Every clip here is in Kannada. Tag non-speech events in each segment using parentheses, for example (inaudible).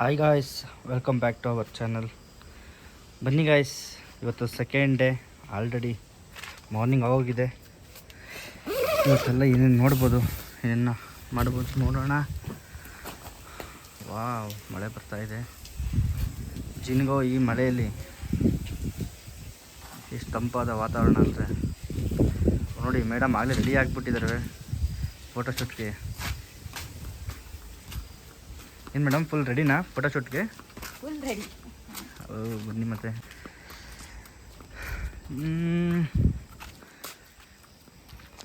Hi guys welcome back to our channel ಬನ್ನಿ ಗಾಯ್ಸ್ ಇವತ್ತು ಸೆಕೆಂಡ್ ಡೇ ಆಲ್ರೆಡಿ ಮಾರ್ನಿಂಗ್ ಆಗೋಗಿದೆ. ಇವತ್ತೆಲ್ಲ ಏನೇನು ನೋಡ್ಬೋದು, ಏನೇನು ಮಾಡ್ಬೋದು ನೋಡೋಣ. ವಾವ್ ಮಳೆ ಬರ್ತಾಯಿದೆ ಜಿನ್ಗೋ, ಈ ಮಳೆಯಲ್ಲಿ ಎಷ್ಟು ತಂಪಾದ ವಾತಾವರಣ ಅಂದರೆ ನೋಡಿ ಮೇಡಮ್ ಆಗಲೇ ರೆಡಿ ಆಗಿಬಿಟ್ಟಿದ್ದಾರೆ ಫೋಟೋಶೂಟ್ಗೆ ಏನು ಮೇಡಮ್ ಫುಲ್ ರೆಡಿನಾ ಫೋಟೋಶೂಟ್ಗೆ ಫುಲ್ ರೆಡಿ ಬನ್ನಿ ಮತ್ತೆ.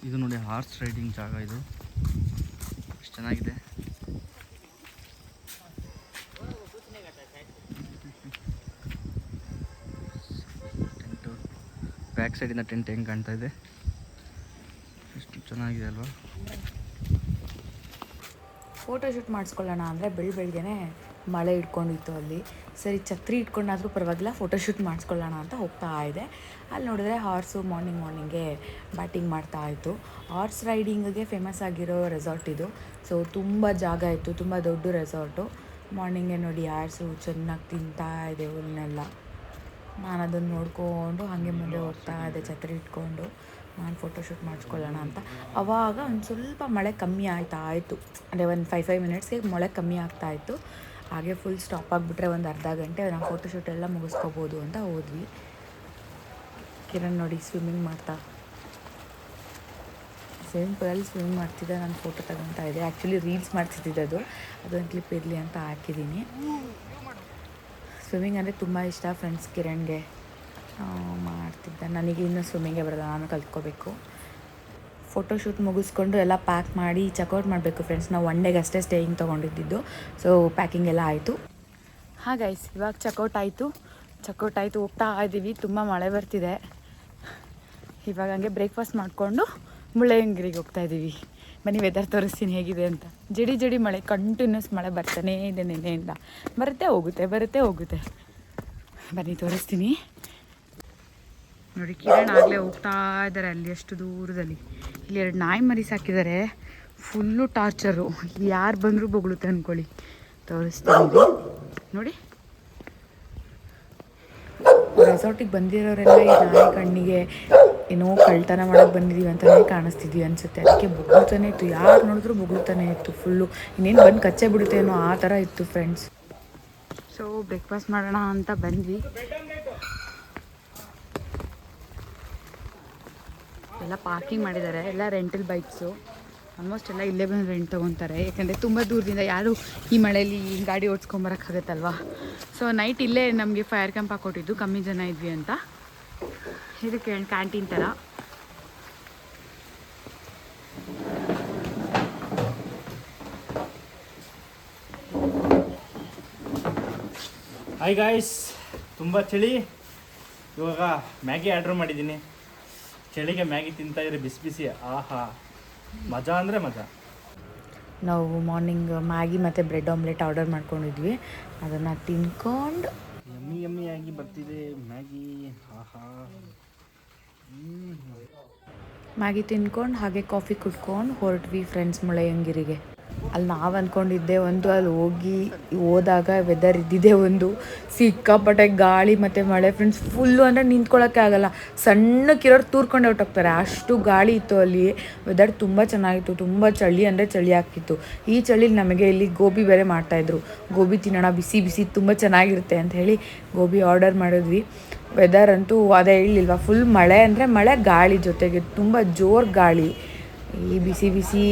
ಇದು ನೋಡಿ ಹಾರ್ಸ್ ರೈಡಿಂಗ್ ಜಾಗ ಇದು. ಎಷ್ಟು ಚೆನ್ನಾಗಿದೆ. ಟೆಂಟು ಬ್ಯಾಕ್ ಸೈಡಿಂದ ಟೆಂಟ್ ಹೆಂಗೆ ಕಾಣ್ತಾ ಇದೆ? ಎಷ್ಟು ಚೆನ್ನಾಗಿದೆ ಅಲ್ವಾ? ಫೋಟೋಶೂಟ್ ಮಾಡಿಸ್ಕೊಳ್ಳೋಣ ಅಂದರೆ ಬೆಳ ಬೆಳಗ್ಗೆನೆ ಮಳೆ ಇಟ್ಕೊಂಡಿತ್ತು ಅಲ್ಲಿ. ಸರಿ, ಛತ್ರಿ ಇಟ್ಕೊಂಡಾದರೂ ಪರವಾಗಿಲ್ಲ, ಫೋಟೋಶೂಟ್ ಮಾಡಿಸ್ಕೊಳ್ಳೋಣ ಅಂತ ಹೋಗ್ತಾ ಇದೆ. ಅಲ್ಲಿ ನೋಡಿದ್ರೆ ಹಾರ್ಸು ಮಾರ್ನಿಂಗ್ ಮಾರ್ನಿಂಗೇ ಬ್ಯಾಟಿಂಗ್ ಮಾಡ್ತಾ ಇತ್ತು. ಹಾರ್ಸ್ ರೈಡಿಂಗಿಗೆ ಫೇಮಸ್ ಆಗಿರೋ ರೆಸಾರ್ಟ್ ಇದು. ಸೊ ತುಂಬ ಜಾಗ ಇತ್ತು, ತುಂಬ ದೊಡ್ಡ ರೆಸಾರ್ಟು ಮಾರ್ನಿಂಗೇ ನೋಡಿ ಹಾರ್ಸು ಚೆನ್ನಾಗಿ ತಿಂತಾ ಇದೆ ಹುಲ್ಲನ್ನೆಲ್ಲ ನಾನು ಅದನ್ನು ನೋಡಿಕೊಂಡು ಹಾಗೆ ಮುಂದೆ ಹೋಗ್ತಾ ಇದೆ, ಛತ್ರಿ ಇಟ್ಕೊಂಡು. ನಾನು ಫೋಟೋಶೂಟ್ ಮಾಡಿಸ್ಕೊಳ್ಳೋಣ ಅಂತ. ಅವಾಗ ಒಂದು ಸ್ವಲ್ಪ ಮಳೆ ಕಮ್ಮಿ ಆಯ್ತಾ, ಆಯಿತು. ಅಂದರೆ ಒಂದು ಫೈವ್ ಫೈವ್ ಮಿನಿಟ್ಸ್ಗೆ ಮಳೆ ಕಮ್ಮಿ ಆಗ್ತಾ ಇತ್ತು. ಹಾಗೆ ಫುಲ್ ಸ್ಟಾಪ್ ಆಗಿಬಿಟ್ರೆ ಒಂದು ಅರ್ಧ ಗಂಟೆ ನಾವು ಫೋಟೋಶೂಟ್ ಎಲ್ಲ ಮುಗಿಸ್ಕೋಬೋದು ಅಂತ ಹೋದ್ವಿ. ಕಿರಣ್ ನೋಡಿ ಸ್ವಿಮ್ಮಿಂಗ್ ಮಾಡ್ತಾ. ಸ್ವಿಮ್ಮಿಂಗ್ ಪೂಲಲ್ಲಿ ಸ್ವಿಮ್ಮಿಂಗ್ ಮಾಡ್ತಿದ್ದೆ, ನಾನು ಫೋಟೋ ತಗೊತಾ ಇದ್ದೆ. ಆ್ಯಕ್ಚುಲಿ ರೀಲ್ಸ್ ಮಾಡ್ತಿದ್ದಿದ್ದು ಅದು. ಅದೊಂದು ಕ್ಲಿಪ್ ಇರಲಿ ಅಂತ ಹಾಕಿದ್ದೀನಿ ಸ್ವಿಮ್ಮಿಂಗ್ ಅಂದರೆ ತುಂಬ ಇಷ್ಟ ಫ್ರೆಂಡ್ಸ್ ಕಿರಣ್ಗೆ. ಮಾಡ್ತಿದ್ದೆ. ನನಗೆ ಇನ್ನೂ ಸ್ವಿಮ್ಮಿಂಗೇ ಬರೋದು, ನಾನು ಕಲ್ತ್ಕೋಬೇಕು. ಫೋಟೋಶೂಟ್ ಮುಗಿಸ್ಕೊಂಡು ಎಲ್ಲ ಪ್ಯಾಕ್ ಮಾಡಿ ಚೆಕ್ಔಟ್ ಮಾಡಬೇಕು ಫ್ರೆಂಡ್ಸ್ ನಾವು ಒನ್ ಡೇಗೆ ಅಷ್ಟೇ ಸ್ಟೇಯಿಂಗ್ ತೊಗೊಂಡಿದ್ದು. ಸೊ ಪ್ಯಾಕಿಂಗ್ ಎಲ್ಲ ಆಯಿತು. ಹಾಂ ಗೈಸ್ ಇವಾಗ ಚೆಕ್ಔಟ್ ಆಯಿತು. ಚೆಕ್ಔಟ್ ಆಯಿತು, ಹೋಗ್ತಾ ಇದ್ದೀವಿ ತುಂಬ ಮಳೆ ಬರ್ತಿದೆ. ಇವಾಗ ಹಂಗೆ ಬ್ರೇಕ್ಫಾಸ್ಟ್ ಮಾಡಿಕೊಂಡು ಮುಳ್ಳಯ್ಯನಗಿರಿಗೆ ಹೋಗ್ತಾ ಇದ್ದೀವಿ ಬನ್ನಿ ವೆದರ್ ತೋರಿಸ್ತೀನಿ ಹೇಗಿದೆ ಅಂತ. ಜಡಿ ಜಡಿ ಮಳೆ ಕಂಟಿನ್ಯೂಸ್ ಮಳೆ ಬರ್ತಾನೇ ಇದೆ ನೆನೆಯಿಂದ ಬರುತ್ತೆ, ಹೋಗುತ್ತೆ ಬರುತ್ತೆ, ಹೋಗುತ್ತೆ. ಬನ್ನಿ ತೋರಿಸ್ತೀನಿ. ನೋಡಿ, ಕಿರಣ್ ಆಗಲೇ ಹೋಗ್ತಾ ಇದ್ದಾರೆ ಅಲ್ಲಿ, ಎಷ್ಟು ದೂರದಲ್ಲಿ. ಇಲ್ಲಿ ಎರಡು ನಾಯಿ ಮರಿ ಸಾಕಿದ್ದಾರೆ ಫುಲ್ಲು ಟಾರ್ಚರು ಯಾರು ಬಂದರೂ ಬೊಗಳುತ್ತೆ ಅಂದ್ಕೊಳ್ಳಿ ತೋರಿಸ್ತೀನಿ. ನೋಡಿ. ರೆಸಾರ್ಟಿಗೆ ಬಂದಿರೋರೆಲ್ಲ ಈ ನಾಯಿ ಕಣ್ಣಿಗೆ ಏನೋ ಕಳ್ತನ ಮಾಡಕ್ಕೆ ಬಂದಿದ್ದೀವಿ ಅಂತಲೇ ಕಾಣಿಸ್ತಿದ್ವಿ ಅನಿಸುತ್ತೆ. ಅದಕ್ಕೆ ಬೊಗಳುತ್ತಾನೆ ಇತ್ತು. ಯಾರು ನೋಡಿದ್ರು ಬೊಗಳುತ್ತಾನೆ ಇತ್ತು ಫುಲ್ಲು ಇನ್ನೇನು ಬಂದು ಕಚ್ಚೆ ಬಿಡುತ್ತೆ ಅನ್ನೋ ಆ ಥರ ಇತ್ತು ಫ್ರೆಂಡ್ಸ್ ಸೊ ಬ್ರೇಕ್ಫಾಸ್ಟ್ ಮಾಡೋಣ ಅಂತ ಬಂದ್ವಿ. ಎಲ್ಲ ಪಾರ್ಕಿಂಗ್ ಮಾಡಿದ್ದಾರೆ, ಎಲ್ಲ ರೆಂಟಲ್ ಬೈಕ್ಸು ಆಲ್ಮೋಸ್ಟ್ ಎಲ್ಲ ಇಲ್ಲೇ ಬಂದು ರೆಂಟ್ ತೊಗೊತಾರೆ ಯಾಕಂದರೆ ತುಂಬ ದೂರದಿಂದ ಯಾರು ಈ ಮಳೆಯಲ್ಲಿ ಗಾಡಿ ಓಡಿಸ್ಕೊಂಬರೋಕ್ಕಾಗತ್ತಲ್ವಾ ಸೊ ನೈಟ್ ಇಲ್ಲೇ ನಮಗೆ ಫೈರ್ ಕ್ಯಾಂಪ್ ಹಾಕ್ಕೊಟ್ಟಿದ್ದು ಕಮ್ಮಿ ಜನ ಇದ್ವಿ ಅಂತ. ಇದಕ್ಕೆ ಕ್ಯಾಂಟೀನ್ ಥರ ಹಾಯ್ ಗಾಯ್ಸ್ ತುಂಬ ಚಳಿ. ಇವಾಗ ಮ್ಯಾಗಿ ಆರ್ಡ್ರ್ ಮಾಡಿದ್ದೀನಿ. ಚಳಿಗೆ ಮ್ಯಾಗಿ ತಿಂತಾ ಇದ್ರೆ ಬಿಸಿ ಬಿಸಿ ಆಹಾ. ಮಜಾ ಅಂದರೆ ಮಜಾ. ನಾವು ಮಾರ್ನಿಂಗ್ ಮ್ಯಾಗಿ ಮತ್ತು ಬ್ರೆಡ್ ಆಮ್ಲೆಟ್ ಆರ್ಡರ್ ಮಾಡ್ಕೊಂಡಿದ್ವಿ. ಅದನ್ನು ತಿನ್ಕೊಂಡು ಯಮ್ಮಿ ಯಮ್ಮಿ ಆಗಿ ಬರ್ತಿದೆ ಮ್ಯಾಗಿ ಆಹಾ. ಮ್ಯಾಗಿ ತಿನ್ಕೊಂಡು ಹಾಗೆ ಕಾಫಿ ಕುಡ್ಕೊಂಡು ಹೊರಟ್ವಿ ಫ್ರೆಂಡ್ಸ್ ಮುಳ್ಳಯ್ಯನಗಿರಿಗೆ ಅಲ್ಲಿ ನಾವು ಅಂದ್ಕೊಂಡಿದ್ದೆ ಒಂದು, ಅಲ್ಲಿ ಹೋಗಿ ಹೋದಾಗ ವೆದರ್ ಇದ್ದಿದೆ ಒಂದು. ಸಿಕ್ಕಾಪಟ್ಟೆ ಗಾಳಿ ಮತ್ತು ಮಳೆ ಫ್ರೆಂಡ್ಸ್ ಫುಲ್ಲು ಅಂದರೆ ನಿಂತ್ಕೊಳ್ಳೋಕ್ಕೆ ಆಗಲ್ಲ. ಸಣ್ಣಕ್ಕಿರೋರು ತೂರ್ಕೊಂಡೆ ಹೊಟ್ಟೋಗ್ತಾರೆ ಅಷ್ಟು ಗಾಳಿ ಇತ್ತು ಅಲ್ಲಿ. ವೆದರ್ ತುಂಬ ಚೆನ್ನಾಗಿತ್ತು. ತುಂಬ ಚಳಿ ಅಂದರೆ ಚಳಿ ಆಗ್ತಿತ್ತು. ಈ ಚಳಿಲಿ ನಮಗೆ ಇಲ್ಲಿ ಗೋಬಿ ಬೇರೆ ಮಾಡ್ತಾಯಿದ್ರು ಗೋಬಿ ತಿನ್ನೋಣ, ಬಿಸಿ ಬಿಸಿ, ತುಂಬ ಚೆನ್ನಾಗಿರುತ್ತೆ ಅಂತ ಹೇಳಿ ಗೋಬಿ ಆರ್ಡರ್ ಮಾಡಿದ್ವಿ. ವೆದರ್ ಅಂತೂ ಅದೇ ಹೇಳಿಲ್ವಾ ಫುಲ್ ಮಳೆ ಅಂದರೆ ಮಳೆ, ಗಾಳಿ ಜೊತೆಗೆ ತುಂಬ ಜೋರು ಗಾಳಿ. ಈ ಬಿಸಿ ಬಿಸಿ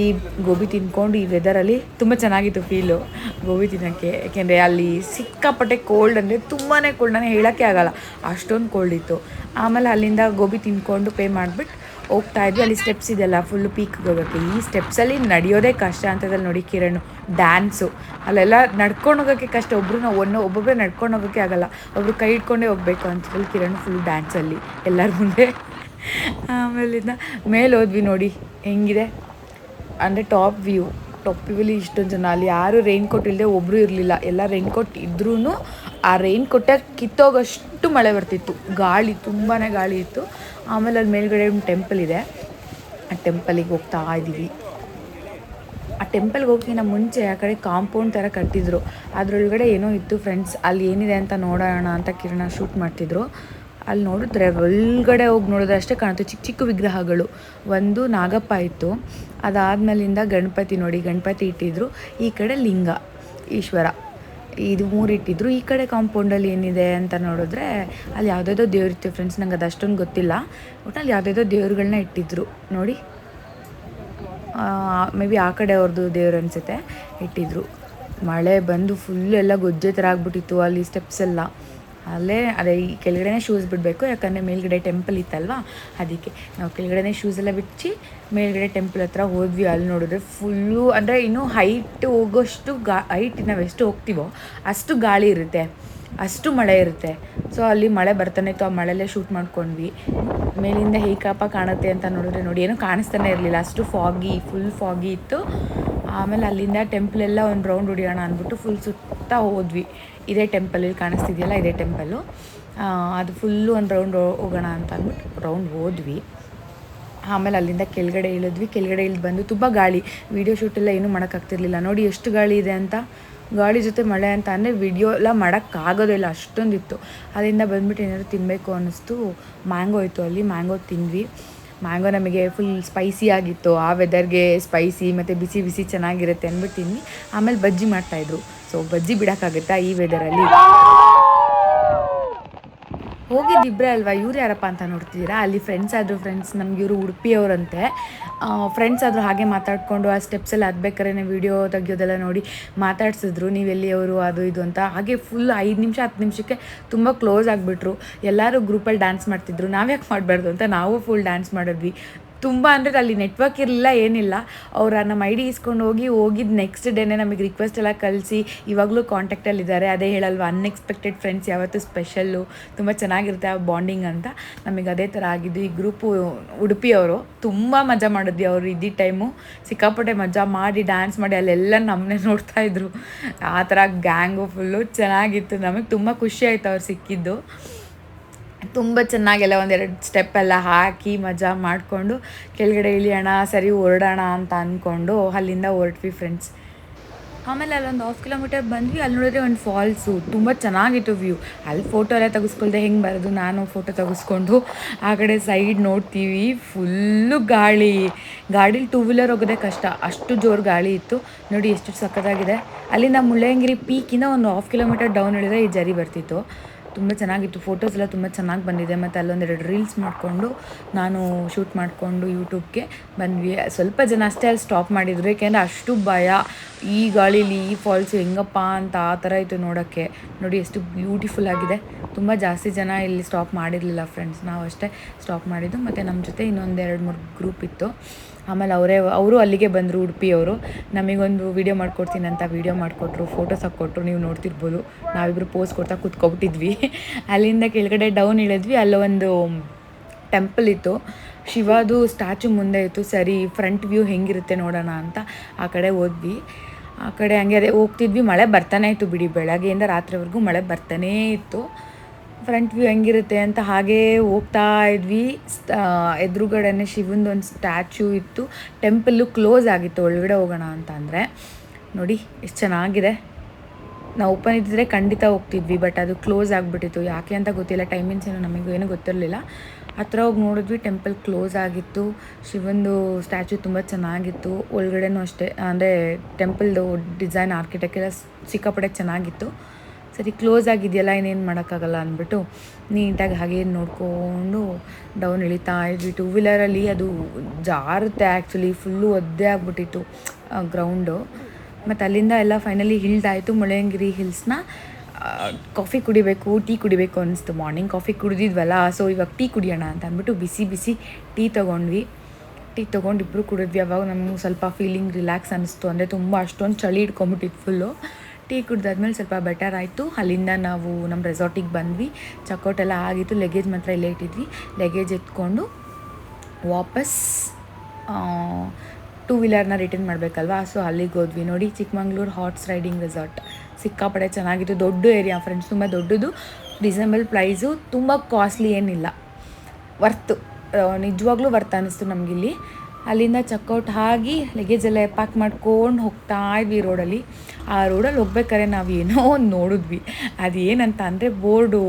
ಗೋಬಿ ತಿನ್ಕೊಂಡು ಈ ವೆದರಲ್ಲಿ ತುಂಬ ಚೆನ್ನಾಗಿತ್ತು ಫೀಲು ಗೋಬಿ ತಿನ್ನೋಕ್ಕೆ. ಯಾಕೆಂದರೆ ಅಲ್ಲಿ ಸಿಕ್ಕಾಪಟ್ಟೆ ಕೋಲ್ಡ್ ಅಂದರೆ ತುಂಬಾ ಕೋಲ್ಡ್ ನಾನು ಹೇಳೋಕ್ಕೆ ಆಗಲ್ಲ. ಅಷ್ಟೊಂದು ಕೋಲ್ಡ್ ಇತ್ತು. ಆಮೇಲೆ ಅಲ್ಲಿಂದ ಗೋಬಿ ತಿನ್ಕೊಂಡು ಪೇ ಮಾಡಿಬಿಟ್ಟು ಹೋಗ್ತಾ ಇದ್ವಿ. ಅಲ್ಲಿ ಸ್ಟೆಪ್ಸ್ ಇದೆಲ್ಲ ಫುಲ್ ಪೀಕ್ಗೆ ಹೋಗೋಕ್ಕೆ ಈ ಸ್ಟೆಪ್ಸಲ್ಲಿ ನಡೆಯೋದೇ ಕಷ್ಟ ಅಂತದಲ್ಲಿ ನೋಡಿ ಕಿರಣ್. ಡ್ಯಾನ್ಸು ಅಲ್ಲೆಲ್ಲ ನಡ್ಕೊಂಡು ಹೋಗೋಕ್ಕೆ ಕಷ್ಟ. ಒಬ್ಬರು ನಾವು ಒನ್ನ ಒಬ್ಬೊಬ್ಬರೇ ನಡ್ಕೊಂಡು ಹೋಗೋಕ್ಕೆ ಆಗಲ್ಲ. ಒಬ್ರು ಕೈ ಇಟ್ಕೊಂಡೇ ಹೋಗ್ಬೇಕು ಅಂತ ಕಿರಣ್ ಫುಲ್ ಡ್ಯಾನ್ಸಲ್ಲಿ ಎಲ್ಲರ ಮುಂದೆ. ಆಮೇಲಿಂದ ಮೇಲೆ ಹೋದ್ವಿ ನೋಡಿ, ಹೆಂಗಿದೆ? ಅಂದರೆ ಟಾಪ್ ವ್ಯೂ ಟಾಪ್ ವ್ಯೂಲಿ ಇಷ್ಟೊಂದು ಜನ, ಅಲ್ಲಿ ಯಾರು ರೈನ್ ಕೋಟ್ ಇಲ್ಲದೆ ಒಬ್ಬರು ಇರಲಿಲ್ಲ. ಎಲ್ಲ ರೈನ್ ಕೋಟ್ ಇದ್ರೂ ಆ ರೈನ್ ಕೋಟೆ ಕಿತ್ತೋಗಷ್ಟು ಮಳೆ ಬರ್ತಿತ್ತು. ಗಾಳಿ ತುಂಬಾ ಗಾಳಿ ಇತ್ತು. ಆಮೇಲೆ ಅಲ್ಲಿ ಮೇಲ್ಗಡೆ ಒಂದು ಟೆಂಪಲ್ ಇದೆ. ಆ ಟೆಂಪಲಿಗೆ ಹೋಗ್ತಾ ಇದ್ದೀವಿ. ಆ ಟೆಂಪಲ್ಗೆ ಹೋಗೋಕ್ಕಿಂತ ಮುಂಚೆ ಆ ಕಡೆ ಕಾಂಪೌಂಡ್ ಥರ ಕಟ್ಟಿದ್ರು. ಅದರೊಳಗಡೆ ಏನೋ ಇತ್ತು ಫ್ರೆಂಡ್ಸ್ ಅಲ್ಲಿ ಏನಿದೆ ಅಂತ ನೋಡೋಣ ಅಂತ ಕಿರಣ ಶೂಟ್ ಮಾಡ್ತಿದ್ರು. ಅಲ್ಲಿ ನೋಡಿದ್ರೆ ಒಳಗಡೆ ಹೋಗಿ ನೋಡಿದ್ರೆ ಅಷ್ಟೇ ಕಾಣುತ್ತೆ. ಚಿಕ್ಕ ಚಿಕ್ಕ ವಿಗ್ರಹಗಳು. ಒಂದು ನಾಗಪ್ಪ ಇತ್ತು. ಅದಾದ್ಮೇಲಿಂದ ಗಣಪತಿ ನೋಡಿ, ಗಣಪತಿ ಇಟ್ಟಿದ್ರು. ಈ ಕಡೆ ಲಿಂಗ, ಈಶ್ವರ. ಇದು ಮೂರು ಇಟ್ಟಿದ್ರು. ಈ ಕಡೆ ಕಾಂಪೌಂಡಲ್ಲಿ ಏನಿದೆ ಅಂತ ನೋಡಿದ್ರೆ ಅಲ್ಲಿ ಯಾವುದೋ ದೇವ್ರ ಇತ್ತು ಫ್ರೆಂಡ್ಸ್ ನಂಗೆ ಅದು ಅಷ್ಟೊಂದು ಗೊತ್ತಿಲ್ಲ. ಒಟ್ಟಲ್ಲಿ ಯಾವುದೋ ದೇವ್ರುಗಳನ್ನ ಇಟ್ಟಿದ್ರು. ನೋಡಿ. ಮೇ ಬಿ ಆ ಕಡೆ ಅವ್ರದ್ದು ದೇವ್ರು ಅನಿಸುತ್ತೆ. ಇಟ್ಟಿದ್ರು. ಮಳೆ ಬಂದು ಫುಲ್ ಎಲ್ಲ ಗೊಜ್ಜೆ ಥರ ಆಗ್ಬಿಟ್ಟಿತ್ತು ಅಲ್ಲಿ ಸ್ಟೆಪ್ಸ್ ಎಲ್ಲ. ಅಲ್ಲೇ, ಅದೇ ಈ ಕೆಳಗಡೆನೇ ಶೂಸ್ ಬಿಡಬೇಕು, ಯಾಕಂದರೆ ಮೇಲ್ಗಡೆ ಟೆಂಪಲ್ ಇತ್ತಲ್ವಾ? ಅದಕ್ಕೆ ನಾವು ಕೆಳಗಡೆನೇ ಎಲ್ಲ ಬಿಚ್ಚಿ ಮೇಲ್ಗಡೆ ಟೆಂಪಲ್ ಹತ್ರ ಹೋದ್ವಿ. ಅಲ್ಲಿ ನೋಡಿದ್ರೆ ಫುಲ್ಲು ಅಂದರೆ ಇನ್ನೂ ಹೈಟ್ ಹೋಗೋಷ್ಟು ಗಾ ಹೈಟ್ ನಾವು ಎಷ್ಟು ಹೋಗ್ತೀವೋ, ಅಷ್ಟು ಗಾಳಿ ಇರುತ್ತೆ. ಅಷ್ಟು ಮಳೆ ಇರುತ್ತೆ. ಸೊ ಅಲ್ಲಿ ಮಳೆ ಬರ್ತಾನೆ ಇತ್ತು. ಆ ಮಳೆಯಲ್ಲೇ ಶೂಟ್ ಮಾಡ್ಕೊಂಡ್ವಿ. ಮೇಲಿಂದ ಕಾಪಾ ಕಾಣುತ್ತೆ ಅಂತ ನೋಡಿದ್ರೆ ನೋಡಿ, ಏನೂ ಕಾಣಿಸ್ತಾನೆ ಇರಲಿಲ್ಲ. ಅಷ್ಟು ಫಾಗಿ ಫುಲ್ ಫಾಗಿ ಇತ್ತು. ಆಮೇಲೆ ಅಲ್ಲಿಂದ ಟೆಂಪಲ್ ಎಲ್ಲ ಒಂದು ರೌಂಡ್ ಹೊಡಿಯೋಣ ಅಂದ್ಬಿಟ್ಟು ಫುಲ್ ಸುತ್ತ ಹೋದ್ವಿ. ಇದೇ ಟೆಂಪಲ್ ಇಲ್ಲಿ ಕಾಣಿಸ್ತಿದೆಯಲ್ಲ, ಇದೇ ಟೆಂಪಲ್ಲು ಅದು ಫುಲ್ಲು ಒಂದು ರೌಂಡ್ ಹೋಗೋಣ ಅಂತ ಅಂದ್ಬಿಟ್ಟು ರೌಂಡ್ ಹೋದ್ವಿ. ಆಮೇಲೆ ಅಲ್ಲಿಂದ ಕೆಳಗಡೆ ಇಳಿದ್ವಿ. ಕೆಳಗಡೆ ಇಳಿದು ಬಂದು ತುಂಬ ಗಾಳಿ. ವೀಡಿಯೋ ಶೂಟೆಲ್ಲ ಏನೂ ಮಾಡೋಕ್ಕಾಗ್ತಿರ್ಲಿಲ್ಲ ನೋಡಿ ಎಷ್ಟು ಗಾಳಿ ಇದೆ ಅಂತ. ಗಾಳಿ ಜೊತೆ ಮಳೆ ಅಂತ ಅಂದರೆ ವಿಡಿಯೋ ಎಲ್ಲ ಮಾಡೋಕ್ಕಾಗೋದಿಲ್ಲ ಅಷ್ಟೊಂದಿತ್ತು. ಅದರಿಂದ ಬಂದ್ಬಿಟ್ಟು ಏನಾದ್ರು ತಿನ್ನಬೇಕು ಅನ್ನಿಸ್ತು. ಮ್ಯಾಂಗೋ ಇತ್ತು ಅಲ್ಲಿ. ಮ್ಯಾಂಗೋ ತಿಂದ್ವಿ. ಮ್ಯಾಂಗೋ ನಮಗೆ ಫುಲ್ ಸ್ಪೈಸಿ ಆಗಿತ್ತು. ಆ ವೆದರ್ಗೆ ಸ್ಪೈಸಿ ಮತ್ತು ಬಿಸಿ ಬಿಸಿ ಚೆನ್ನಾಗಿರುತ್ತೆ ಅಂದ್ಬಿಟ್ಟು ಆಮೇಲೆ ಬಜ್ಜಿ ಮಾಡ್ತಾಯಿದ್ರು ಸೊ ಬಜ್ಜಿ ಬಿಡೋಕ್ಕಾಗುತ್ತಾ ಈ ವೆದರಲ್ಲಿ ಹೋಗಿದ್ದಿಬ್ಬರೇ ಅಲ್ವಾ? ಇವ್ರು ಯಾರಪ್ಪ ಅಂತ ನೋಡ್ತಿದ್ದೀರಾ? ಅಲ್ಲಿ ಫ್ರೆಂಡ್ಸ್ ಆದರು ಫ್ರೆಂಡ್ಸ್ ನಮ್ಗೆ ಇವರು ಉಡುಪಿಯವರಂತೆ. ಫ್ರೆಂಡ್ಸ್ ಆದರೂ ಹಾಗೆ ಮಾತಾಡಿಕೊಂಡು ಆ ಸ್ಟೆಪ್ಸ್ ಅದು ಹತ್ಬೇಕಾದ್ರೆ ವೀಡಿಯೋ ತೆಗಿಯೋದೆಲ್ಲ ನೋಡಿ ಮಾತಾಡ್ಸಿದ್ರು. ನೀವು ಎಲ್ಲಿಯವರು, ಅದು ಇದು ಅಂತ. ಹಾಗೆ ಫುಲ್ ಐದು ನಿಮಿಷ, ಹತ್ತು ನಿಮಿಷಕ್ಕೆ ತುಂಬ ಕ್ಲೋಸ್ ಆಗಿಬಿಟ್ರು. ಎಲ್ಲರೂ ಗ್ರೂಪಲ್ಲಿ ಡ್ಯಾನ್ಸ್ ಮಾಡ್ತಿದ್ರು. ನಾವು ಯಾಕೆ ಮಾಡಬಾರ್ದು ಅಂತ ನಾವು ಫುಲ್ ಡ್ಯಾನ್ಸ್ ಮಾಡಿದ್ವಿ. ತುಂಬ ಅಂದರೆ ಅಲ್ಲಿ ನೆಟ್ವರ್ಕ್ ಇರಲಿಲ್ಲ, ಏನಿಲ್ಲ. ಅವ್ರು ನಮ್ಮ ಐ ಡಿ ಇಸ್ಕೊಂಡು ಹೋಗಿ ಹೋಗಿದ್ದು ನೆಕ್ಸ್ಟ್ ಡೇನೇ ನಮಗೆ ರಿಕ್ವೆಸ್ಟ್ ಎಲ್ಲ ಕಳಿಸಿ, ಇವಾಗಲೂ ಕಾಂಟ್ಯಾಕ್ಟಲ್ಲಿದ್ದಾರೆ ಅದೇ ಹೇಳಲ್ವ ಅನ್ಎಕ್ಸ್ಪೆಕ್ಟೆಡ್ ಫ್ರೆಂಡ್ಸ್ ಯಾವತ್ತೂ ಸ್ಪೆಷಲ್ಲು ತುಂಬ ಚೆನ್ನಾಗಿರುತ್ತೆ ಆ ಬಾಂಡಿಂಗ್ ಅಂತ. ನಮಗೆ ಅದೇ ಥರ ಆಗಿದ್ದು. ಈ ಗ್ರೂಪು ಉಡುಪಿಯವರು ತುಂಬ ಮಜಾ ಮಾಡಿದ್ವಿ ಅವರು ಇದ್ದಿದ್ದ ಟೈಮು ಸಿಕ್ಕಾಪಟ್ಟೆ ಮಜಾ ಮಾಡಿ ಡ್ಯಾನ್ಸ್ ಮಾಡಿ ಅಲ್ಲೆಲ್ಲ ನಮ್ಮನ್ನೇ ನೋಡ್ತಾ ಇದ್ರು. ಆ ಥರ ಗ್ಯಾಂಗು ಫುಲ್ಲು ಚೆನ್ನಾಗಿತ್ತು. ನಮಗೆ ತುಂಬ ಖುಷಿ ಆಯಿತು ಅವ್ರು ಸಿಕ್ಕಿದ್ದು. ತುಂಬ ಚೆನ್ನಾಗೆಲ್ಲ ಒಂದೆರಡು ಸ್ಟೆಪ್ ಎಲ್ಲ ಹಾಕಿ ಮಜಾ ಮಾಡಿಕೊಂಡು ಕೆಳಗಡೆ ಇಳಿಯೋಣ ಸರಿ ಹೊರಡೋಣ ಅಂತ ಅಂದ್ಕೊಂಡು ಅಲ್ಲಿಂದ ಹೊರಟ್ವಿ ಫ್ರೆಂಡ್ಸ್ ಆಮೇಲೆ ಅಲ್ಲೊಂದು ಹಾಫ್ ಕಿಲೋಮೀಟರ್ ಬಂದ್ವಿ, ಅಲ್ಲಿ ನೋಡಿದ್ರೆ ಒಂದು ಫಾಲ್ಸು ತುಂಬ ಚೆನ್ನಾಗಿತ್ತು ವ್ಯೂ ಅಲ್ಲಿ ಫೋಟೋ ಎಲ್ಲ ತೆಗೆಸ್ಕೊಳ್ದೆ ಹೆಂಗೆ ಬರೋದು, ನಾನು ಫೋಟೋ ತೆಗೆಸ್ಕೊಂಡು ಆ ಕಡೆ ಸೈಡ್ ನೋಡ್ತೀವಿ. ಫುಲ್ಲು ಗಾಳಿ. ಗಾಡೀಲಿ ಟೂ ವೀಲರ್ ಹೋಗೋದೇ ಕಷ್ಟ. ಅಷ್ಟು ಜೋರು ಗಾಳಿ ಇತ್ತು. ನೋಡಿ ಎಷ್ಟು ಸಖತ್ತಾಗಿದೆ. ಅಲ್ಲಿಂದ ಮುಳ್ಳಯ್ಯನಗಿರಿ ಪೀಕಿಂದ ಒಂದು ಹಾಫ್ ಕಿಲೋಮೀಟರ್ ಡೌನ್ ಇಳಿದ್ರೆ ಈ ಜರಿ ಬರ್ತಿತ್ತು. ತುಂಬ ಚೆನ್ನಾಗಿತ್ತು. ಫೋಟೋಸ್ ಎಲ್ಲ ತುಂಬ ಚೆನ್ನಾಗಿ ಬಂದಿದೆ. ಮತ್ತು ಅಲ್ಲೊಂದೆರಡು ರೀಲ್ಸ್ ಮಾಡಿಕೊಂಡು ನಾನು ಶೂಟ್ ಮಾಡಿಕೊಂಡು ಯೂಟ್ಯೂಬ್ಗೆ ಬಂದ್ವಿ. ಸ್ವಲ್ಪ ಜನ ಅಷ್ಟೇ ಅಲ್ಲಿ ಸ್ಟಾಪ್ ಮಾಡಿದರು. ಏಕೆಂದರೆ ಅಷ್ಟು ಭಯ. ಈ ಗಾಳೀಲಿ ಈ ಫಾಲ್ಸು ಹೆಂಗಪ್ಪ ಅಂತ ಆ ಥರ ಇತ್ತು ನೋಡೋಕ್ಕೆ. ನೋಡಿ ಎಷ್ಟು ಬ್ಯೂಟಿಫುಲ್ ಆಗಿದೆ. ತುಂಬ ಜಾಸ್ತಿ ಜನ ಇಲ್ಲಿ ಸ್ಟಾಪ್ ಮಾಡಿರಲಿಲ್ಲ ಫ್ರೆಂಡ್ಸ್ ನಾವು ಅಷ್ಟೇ ಸ್ಟಾಪ್ ಮಾಡಿದ್ದು. ಮತ್ತು ನಮ್ಮ ಜೊತೆ ಇನ್ನೊಂದು ಎರಡು ಮೂರು ಗ್ರೂಪ್ ಇತ್ತು. ಆಮೇಲೆ ಅವರೇ, ಅವರು ಅಲ್ಲಿಗೆ ಬಂದರು ಉಡುಪಿಯವರು ನಮಗೊಂದು ವೀಡಿಯೋ ಮಾಡ್ಕೊಡ್ತೀನಿ ಅಂತ ವೀಡಿಯೋ ಮಾಡಿಕೊಟ್ರು ಫೋಟೋಸ್ ಹಾಕ್ಕೊಟ್ರು, ನೀವು ನೋಡ್ತಿರ್ಬೋದು. ನಾವಿಬ್ಬರು ಪೋಸ್ ಕೊಡ್ತಾ ಕೂತ್ಕೊಬಿಟ್ಟಿದ್ವಿ. (laughs) ಅಲ್ಲಿಂದ ಕೆಳಗಡೆ ಡೌನ್ ಇಳಿದ್ವಿ. ಅಲ್ಲೊಂದು ಟೆಂಪಲ್ ಇತ್ತು. ಶಿವದು ಸ್ಟ್ಯಾಚು ಮುಂದೆ ಇತ್ತು. ಸರಿ ಫ್ರಂಟ್ ವ್ಯೂ ಹೆಂಗಿರುತ್ತೆ ನೋಡೋಣ ಅಂತ ಆ ಕಡೆ ಹೋದ್ವಿ. ಆ ಕಡೆ ಹಂಗೆ ಅದೇ ಹೋಗ್ತಿದ್ವಿ. ಮಳೆ ಬರ್ತಾನೆ ಇತ್ತು ಬಿಡಿ, ಬೆಳಗ್ಗೆಯಿಂದ ರಾತ್ರಿವರೆಗೂ ಮಳೆ ಬರ್ತಾನೇ ಇತ್ತು. ಫ್ರಂಟ್ ವ್ಯೂ ಹೆಂಗಿರುತ್ತೆ ಅಂತ ಹಾಗೇ ಹೋಗ್ತಾ ಇದ್ವಿ. ಎದುರುಗಡೆನೆ ಶಿವಂದು ಒಂದು ಸ್ಟ್ಯಾಚ್ಯೂ ಇತ್ತು. ಟೆಂಪಲ್ಲು ಕ್ಲೋಸ್ ಆಗಿತ್ತು. ಒಳಗಡೆ ಹೋಗೋಣ ಅಂತ ಅಂದರೆ. ನೋಡಿ, ಎಷ್ಟು ಚೆನ್ನಾಗಿದೆ. ನಾವು ಓಪನ್ ಇದ್ದಿದ್ರೆ ಖಂಡಿತ ಹೋಗ್ತಿದ್ವಿ ಬಟ್ ಅದು ಕ್ಲೋಸ್ ಆಗಿಬಿಟ್ಟಿತ್ತು. ಯಾಕೆ ಅಂತ ಗೊತ್ತಿಲ್ಲ. ಟೈಮಿಂಗ್ಸ್ ಏನು ನಮಗೂ ಏನೂ ಗೊತ್ತಿರಲಿಲ್ಲ. ಹತ್ರ ಹೋಗಿ ನೋಡಿದ್ವಿ ಟೆಂಪಲ್ ಕ್ಲೋಸ್ ಆಗಿತ್ತು. ಶಿವಂದು ಸ್ಟ್ಯಾಚು ತುಂಬ ಚೆನ್ನಾಗಿತ್ತು. ಒಳಗಡೆನೂ ಅಷ್ಟೇ, ಅಂದರೆ ಟೆಂಪಲ್ದು ಡಿಸೈನ್ ಆರ್ಕಿಟೆಕ್ಟ್ ಎಲ್ಲ ಸಿಕ್ಕಾಪಟ್ಟೆ ಚೆನ್ನಾಗಿತ್ತು. ಸರಿ ಕ್ಲೋಸ್ ಆಗಿದೆಯಲ್ಲ, ಇನ್ನೇನು ಮಾಡೋಕ್ಕಾಗಲ್ಲ ಅಂದ್ಬಿಟ್ಟು ನೀಟಾಗಿ ಹಾಗೆ ನೋಡಿಕೊಂಡು ಡೌನ್ ಇಳಿತಾ ಇದ್ವಿ. ಟೂ ವೀಲರಲ್ಲಿ ಅದು ಜಾರುತ್ತೆ ಆ್ಯಕ್ಚುಲಿ ಫುಲ್ಲು ಒದ್ದೆ ಆಗಿಬಿಟ್ಟಿತ್ತು ಗ್ರೌಂಡು ಮತ್ತು ಅಲ್ಲಿಂದ ಎಲ್ಲ ಫೈನಲಿ ಹಿಲ್ದಾಯಿತು ಮುಳ್ಳಯ್ಯನಗಿರಿ ಹಿಲ್ಸ್ನ ಕಾಫಿ ಕುಡಿಬೇಕು ಟೀ ಕುಡಿಬೇಕು ಅನ್ನಿಸ್ತು ಮಾರ್ನಿಂಗ್ ಕಾಫಿ ಕುಡಿದಿದ್ವಲ್ಲ ಸೊ ಇವಾಗ ಟೀ ಕುಡಿಯೋಣ ಅಂತ ಅಂದ್ಬಿಟ್ಟು ಬಿಸಿ ಬಿಸಿ ಟೀ ತೊಗೊಂಡ್ವಿ. ಟೀ ತೊಗೊಂಡು ಇಬ್ಬರು ಕುಡಿದ್ವಿ. ಅವಾಗ ನಮ್ಗೆ ಸ್ವಲ್ಪ ಫೀಲಿಂಗ್ ರಿಲ್ಯಾಕ್ಸ್ ಅನ್ನಿಸ್ತು ಅಂದರೆ ತುಂಬ ಅಷ್ಟೊಂದು ಚಳಿ ಇಟ್ಕೊಂಬಿಟ್ಟಿತ್ತು ಫುಲ್ಲು ಟೀ ಕುಡ್ದಾದ್ಮೇಲೆ ಸ್ವಲ್ಪ ಬೆಟರ್ ಆಯಿತು. ಅಲ್ಲಿಂದ ನಾವು ನಮ್ಮ ರೆಸಾರ್ಟಿಗೆ ಬಂದ್ವಿ. ಚಕೌಟ್ ಎಲ್ಲ ಆಗಿತ್ತು. ಲಗೇಜ್ ಮಾತ್ರ ಇಲ್ಲೇ ಇಟ್ಟಿದ್ವಿ. ಲಗೇಜ್ ಎತ್ಕೊಂಡು ವಾಪಸ್ ಟೂ ವೀಲರ್ನ ರಿಟರ್ನ್ ಮಾಡಬೇಕಲ್ವಾ? ಸೊ ಅಲ್ಲಿಗೆ ಹೋದ್ವಿ. ನೋಡಿ, ಚಿಕ್ಕಮಂಗ್ಳೂರು ಹಾರ್ಸ್ ರೈಡಿಂಗ್ ರೆಸಾರ್ಟ್ ಸಿಕ್ಕಾಪಡೆ ಚೆನ್ನಾಗಿತ್ತು. ದೊಡ್ಡ ಏರಿಯಾ ಫ್ರೆಂಡ್ಸ್ ತುಂಬ ದೊಡ್ಡದು. ರೀಸನಬಲ್ ಪ್ರೈಸು ತುಂಬ ಕಾಸ್ಟ್ಲಿ ಏನಿಲ್ಲ. ವರ್ತು ನಿಜವಾಗ್ಲೂ ವರ್ತ್ ಅನ್ನಿಸ್ತು ನಮಗಿಲ್ಲಿ. ಅಲ್ಲಿಂದ ಚೆಕ್ಔಟ್ ಆಗಿ ಲಗೇಜ್ ಎಲ್ಲ ಪ್ಯಾಕ್ ಮಾಡ್ಕೊಂಡು ಹೋಗ್ತಾ ಇದ್ವಿ ರೋಡಲ್ಲಿ ಆ ರೋಡಲ್ಲಿ ಹೋಗ್ಬೇಕಾದ್ರೆ ನಾವು ಏನೋ ಒಂದು ನೋಡಿದ್ವಿ. ಅದೇನಂತ ಅಂದರೆ ಬೋರ್ಡು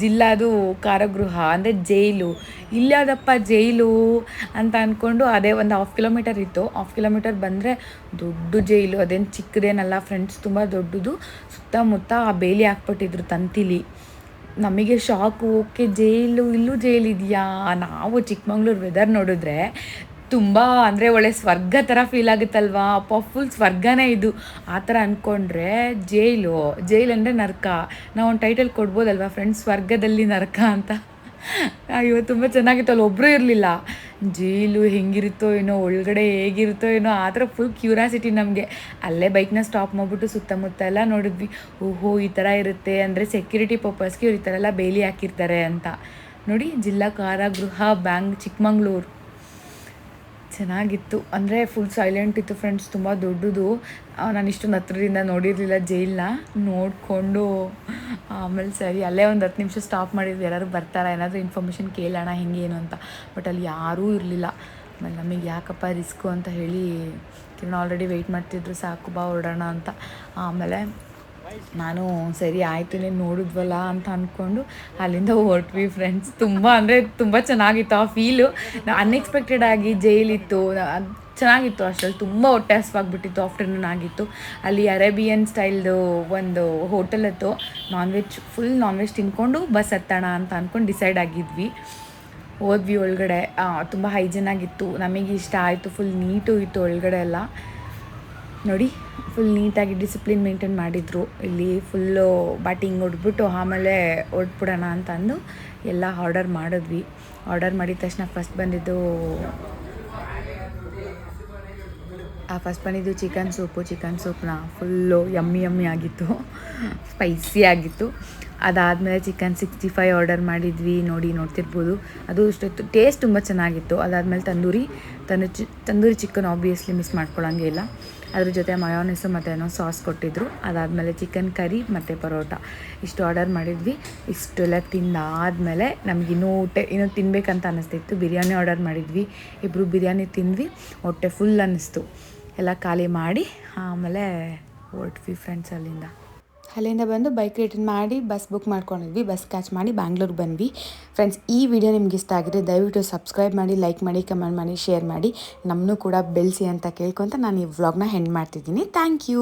ಜಿಲ್ಲಾದು ಕಾರಾಗೃಹ, ಅಂದರೆ ಜೈಲು. ಇಲ್ಲದಪ್ಪ ಜೈಲು ಅಂತ ಅಂದ್ಕೊಂಡು ಅದೇ ಒಂದು ಹಾಫ್ ಕಿಲೋಮೀಟರ್ ಇತ್ತು. ಹಾಫ್ ಕಿಲೋಮೀಟರ್ ಬಂದರೆ ದೊಡ್ಡ ಜೈಲು, ಅದೇನು ಚಿಕ್ಕದೇನಲ್ಲ ಫ್ರೆಂಡ್ಸ್ ತುಂಬ ದೊಡ್ಡದು. ಸುತ್ತಮುತ್ತ ಆ ಬೇಲಿ ಹಾಕ್ಬಿಟ್ಟಿದ್ರು ತಂತಿಲಿ. ನಮಗೆ ಶಾಕು ಓಕೆ ಜೈಲು, ಇಲ್ಲೂ ಜೈಲ್ ಇದೆಯಾ ನಾವು ಚಿಕ್ಕಮಂಗ್ಳೂರು ವೆದರ್ ನೋಡಿದ್ರೆ ತುಂಬ ಅಂದರೆ ಒಳ್ಳೆ ಸ್ವರ್ಗ ಥರ ಫೀಲ್ ಆಗುತ್ತಲ್ವಾ? ಅಪ್ಪ ಫುಲ್ ಸ್ವರ್ಗನೇ ಇದು. ಆ ಥರ ಅಂದ್ಕೊಂಡ್ರೆ ಜೈಲು ಜೈಲು ಅಂದರೆ ನರಕ. ನಾವು ಒಂದು ಟೈಟಲ್ ಕೊಡ್ಬೋದಲ್ವಾ ಫ್ರೆಂಡ್ಸ್ ಸ್ವರ್ಗದಲ್ಲಿ ನರಕ ಅಂತ. ಅಯ್ಯೋ, ತುಂಬ ಚೆನ್ನಾಗಿತ್ತು. ಅಲ್ಲಿ ಒಬ್ಬರು ಇರಲಿಲ್ಲ. ಜೀಲು ಹೆಂಗಿರುತ್ತೋ ಏನೋ, ಒಳಗಡೆ ಹೇಗಿರುತ್ತೋ ಏನೋ, ಆ ಥರ ಫುಲ್ ಕ್ಯೂರಿಯಾಸಿಟಿ ನಮಗೆ. ಅಲ್ಲೇ ಬೈಕ್ನ ಸ್ಟಾಪ್ ಮಾಡಿಬಿಟ್ಟು ಸುತ್ತಮುತ್ತ ಎಲ್ಲ ನೋಡಿದ್ವಿ. ಓಹೋ, ಈ ಥರ ಇರುತ್ತೆ ಅಂದರೆ ಸೆಕ್ಯೂರಿಟಿ ಪರ್ಪಸ್ಗೆ ಇವ್ರು ಈ ಥರ ಎಲ್ಲ ಬೇಲಿ ಹಾಕಿರ್ತಾರೆ ಅಂತ. ನೋಡಿ, ಜಿಲ್ಲಾ ಕಾರಾಗೃಹ ಬ್ಯಾಂಕ್ ಚಿಕ್ಕಮಂಗ್ಳೂರು. ಚೆನ್ನಾಗಿತ್ತು. ಅಂದರೆ ಫುಲ್ ಸೈಲೆಂಟ್ ಇತ್ತು ಫ್ರೆಂಡ್ಸ್ ತುಂಬ ದೊಡ್ಡದು. ನಾನು ಇಷ್ಟೊಂದು ಹತ್ರದಿಂದ ನೋಡಿರಲಿಲ್ಲ ಜೈಲನ್ನ ನೋಡಿಕೊಂಡು, ಆಮೇಲೆ ಸರಿ, ಅಲ್ಲೇ ಒಂದು ಹತ್ತು ನಿಮಿಷ ಸ್ಟಾಪ್ ಮಾಡಿದ್ವಿ ಯಾರು ಬರ್ತಾರಾ? ಏನಾದರೂ ಇನ್ಫಾರ್ಮೇಷನ್ ಕೇಳೋಣ, ಹೆಂಗೆ, ಏನು ಅಂತ. ಬಟ್ ಅಲ್ಲಿ ಯಾರೂ ಇರಲಿಲ್ಲ. ಆಮೇಲೆ ನಮಗೆ ಯಾಕಪ್ಪ ರಿಸ್ಕು ಅಂತ ಹೇಳಿ ಕಿರಣ ಆಲ್ರೆಡಿ ವೆಯ್ಟ್ ಮಾಡ್ತಿದ್ರು, ಸಾಕು ಬಾ, ಹೊರಡೋಣ ಅಂತ. ಆಮೇಲೆ ನಾನು ಸರಿ ಆಯಿತು, ನೀನು ನೋಡಿದ್ವಲ್ಲ ಅಂತ ಅಂದ್ಕೊಂಡು ಅಲ್ಲಿಂದ ಹೊರಟ್ವಿ ಫ್ರೆಂಡ್ಸ್ ತುಂಬ ಅಂದರೆ ತುಂಬ ಚೆನ್ನಾಗಿತ್ತು ಆ ಫೀಲು ಅನ್ಎಕ್ಸ್ಪೆಕ್ಟೆಡ್ ಆಗಿ ಜೈಲಿತ್ತು. ಚೆನ್ನಾಗಿತ್ತು ಅಷ್ಟರಲ್ಲಿ. ತುಂಬ ಹೊಟ್ಟೆ ಹಸ್ವಾಗ್ಬಿಟ್ಟಿತ್ತು ಆಫ್ಟರ್ನೂನ್ ಆಗಿತ್ತು. ಅಲ್ಲಿ ಅರೇಬಿಯನ್ ಸ್ಟೈಲ್ದು ಒಂದು ಹೋಟೆಲ್ ಇತ್ತು. Non veg full non veg ತಿನ್ಕೊಂಡು ಬಸ್ ಹತ್ತೋಣ ಅಂತ ಅಂದ್ಕೊಂಡು ಡಿಸೈಡ್ ಆಗಿದ್ವಿ. ಹೋದ್ವಿ ಒಳಗಡೆ. ತುಂಬ ಹೈಜನ್ ಆಗಿತ್ತು. ನಮಗೆ ಇಷ್ಟ ಆಯಿತು. ಫುಲ್ ನೀಟು ಇತ್ತು ಒಳಗಡೆ ಎಲ್ಲ. ನೋಡಿ ಫುಲ್ ನೀಟಾಗಿ ಡಿಸಿಪ್ಲಿನ್ ಮೇಂಟೈನ್ ಮಾಡಿದರು. ಇಲ್ಲಿ ಫುಲ್ಲು ಬ್ಯಾಟಿಂಗ್ ಹೊಡ್ಬಿಟ್ಟು ಆಮೇಲೆ ಹೊಡ್ಬಿಡೋಣ ಅಂತ ಅಂದು ಎಲ್ಲ ಆರ್ಡರ್ ಮಾಡಿದ್ವಿ. ಆರ್ಡರ್ ಮಾಡಿದ ತಕ್ಷಣ ಫಸ್ಟ್ ಬಂದಿದ್ದು, ಆ ಫಸ್ಟ್ ಬಂದಿದ್ದು ಚಿಕನ್ ಸೂಪು ಚಿಕನ್ ಸೂಪ್ನ ಫುಲ್ಲು ಯಮ್ಮಿ ಯಮ್ಮಿ ಆಗಿತ್ತು. ಸ್ಪೈಸಿ ಆಗಿತ್ತು. ಅದಾದಮೇಲೆ ಚಿಕನ್ ಸಿಕ್ಸ್ಟಿ ಫೈವ್ ಆರ್ಡರ್ ಮಾಡಿದ್ವಿ. ನೋಡಿ ನೋಡ್ತಿರ್ಬೋದು. ಅದು ಇಷ್ಟೊತ್ತು ಟೇಸ್ಟ್ ತುಂಬ ಚೆನ್ನಾಗಿತ್ತು. ಅದಾದಮೇಲೆ ತಂದೂರಿ, ತಂದು ಚಿ, ತಂದೂರಿ ಚಿಕನ್ ಆಬ್ವಿಯಸ್ಲಿ ಮಿಸ್ ಮಾಡ್ಕೊಳ್ಳೋಂಗೆ ಇಲ್ಲ. ಅದ್ರ ಜೊತೆ ಮಯೋನಿಸು ಮತ್ತು ಏನೋ ಸಾಸ್ ಕೊಟ್ಟಿದ್ರು. ಅದಾದಮೇಲೆ ಚಿಕನ್ ಕರಿ ಮತ್ತು ಪರೋಟ. ಇಷ್ಟು ಆರ್ಡರ್ ಮಾಡಿದ್ವಿ. ಇಷ್ಟೆಲ್ಲ ತಿಂದಾದಮೇಲೆ ನಮ್ಗೆ ಇನ್ನೂ ಊಟ, ಇನ್ನೂ ತಿನ್ಬೇಕಂತ ಅನ್ನಿಸ್ತಿತ್ತು ಬಿರಿಯಾನಿ ಆರ್ಡರ್ ಮಾಡಿದ್ವಿ. ಇಬ್ಬರು ಬಿರಿಯಾನಿ ತಿಂದ್ವಿ. ಹೊಟ್ಟೆ ಫುಲ್ ಅನ್ನಿಸ್ತು. ಎಲ್ಲ ಖಾಲಿ ಮಾಡಿ ಆಮೇಲೆ ಹೊರಟ್ವಿ ಫ್ರೆಂಡ್ಸ್ ಅಲ್ಲಿಂದ. ಅಲ್ಲಿಂದ ಬಂದು ಬೈಕ್ ರಿಟರ್ನ್ ಮಾಡಿ ಬಸ್ ಬುಕ್ ಮಾಡ್ಕೊಂಡಿದ್ವಿ. ಬಸ್ ಕ್ಯಾಚ್ ಮಾಡಿ ಬ್ಯಾಂಗ್ಳೂರಿಗೆ ಬಂದ್ವಿ. ಫ್ರೆಂಡ್ಸ್ ಈ ವಿಡಿಯೋ ನಿಮ್ಗೆ ಇಷ್ಟ ಆಗಿದೆ ದಯವಿಟ್ಟು ಸಬ್ಸ್ಕ್ರೈಬ್ ಮಾಡಿ ಲೈಕ್ ಮಾಡಿ ಕಮೆಂಟ್ ಮಾಡಿ ಶೇರ್ ಮಾಡಿ. ನಮ್ಮನ್ನು ಕೂಡ ಬೆಳೆಸಿ ಅಂತ ಕೇಳ್ಕೊತ ನಾನು ಈ ವ್ಲಾಗ್ನ ಹೆಂಡ್ ಮಾಡ್ತಿದ್ದೀನಿ. Thank you